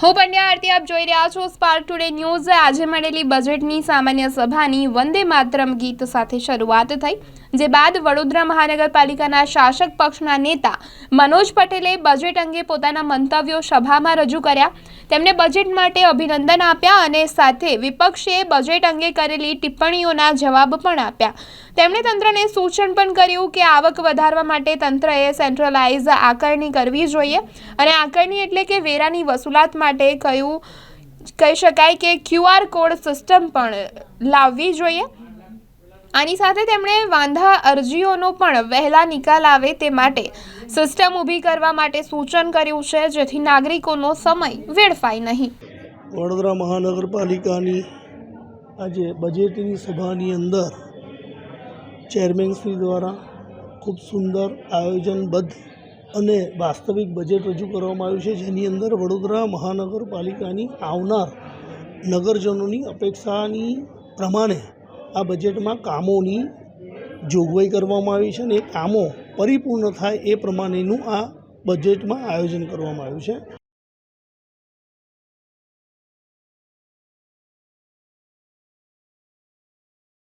હું પંડ્યા આરતી આપ જોઈ રહ્યા છો સ્પાર્ક ટુડે ન્યૂઝ આજે મળેલી બજેટની સામાન્ય સભાની વંદે માતરમ ગીત સાથે શરૂઆત થઈ. જે બાદ વડોદરા મહાનગરપાલિકાના શાસક પક્ષના નેતા મનોજ પટેલે બજેટ અંગે પોતાના મંતવ્યો સભામાં રજૂ કર્યા. તેમણે બજેટ માટે અભિનંદન આપ્યા અને સાથે વિપક્ષે બજેટ અંગે કરેલી ટિપ્પણીઓના જવાબ પણ આપ્યા. તેમણે તંત્રને સૂચન પણ કર્યું કે આવક વધારવા માટે તંત્રએ સેન્ટ્રલાઇઝ આકારણી કરવી જોઈએ અને આકારણી એટલે કે વેરાની વસૂલાત માટે કયું કહી શકાય કે ક્યુઆર કોડ સિસ્ટમ પણ લાવવી જોઈએ. આની સાથે તેમણે વાંધા અરજીઓનો પણ વહેલા નિકાલ આવે તે માટે સિસ્ટમ ઊભી કરવા માટે સૂચન કર્યું છે, જેથી નાગરિકોનો સમય વેડફાય નહીં. વડોદરા મહાનગરપાલિકાની આજે બજેટની સભાની અંદર ચેરમેનશ્રી દ્વારા ખૂબ સુંદર આયોજનબદ્ધ અને વાસ્તવિક બજેટ રજૂ કરવામાં આવ્યું છે, જેની અંદર વડોદરા મહાનગરપાલિકાની આવનાર નગરજનોની અપેક્ષાની પ્રમાણે આ બજેટમાં કામોની જોગવાઈ કરવામાં આવી છે અને એ કામો પરિપૂર્ણ થાય એ પ્રમાણેનું આ બજેટમાં આયોજન કરવામાં આવ્યું છે.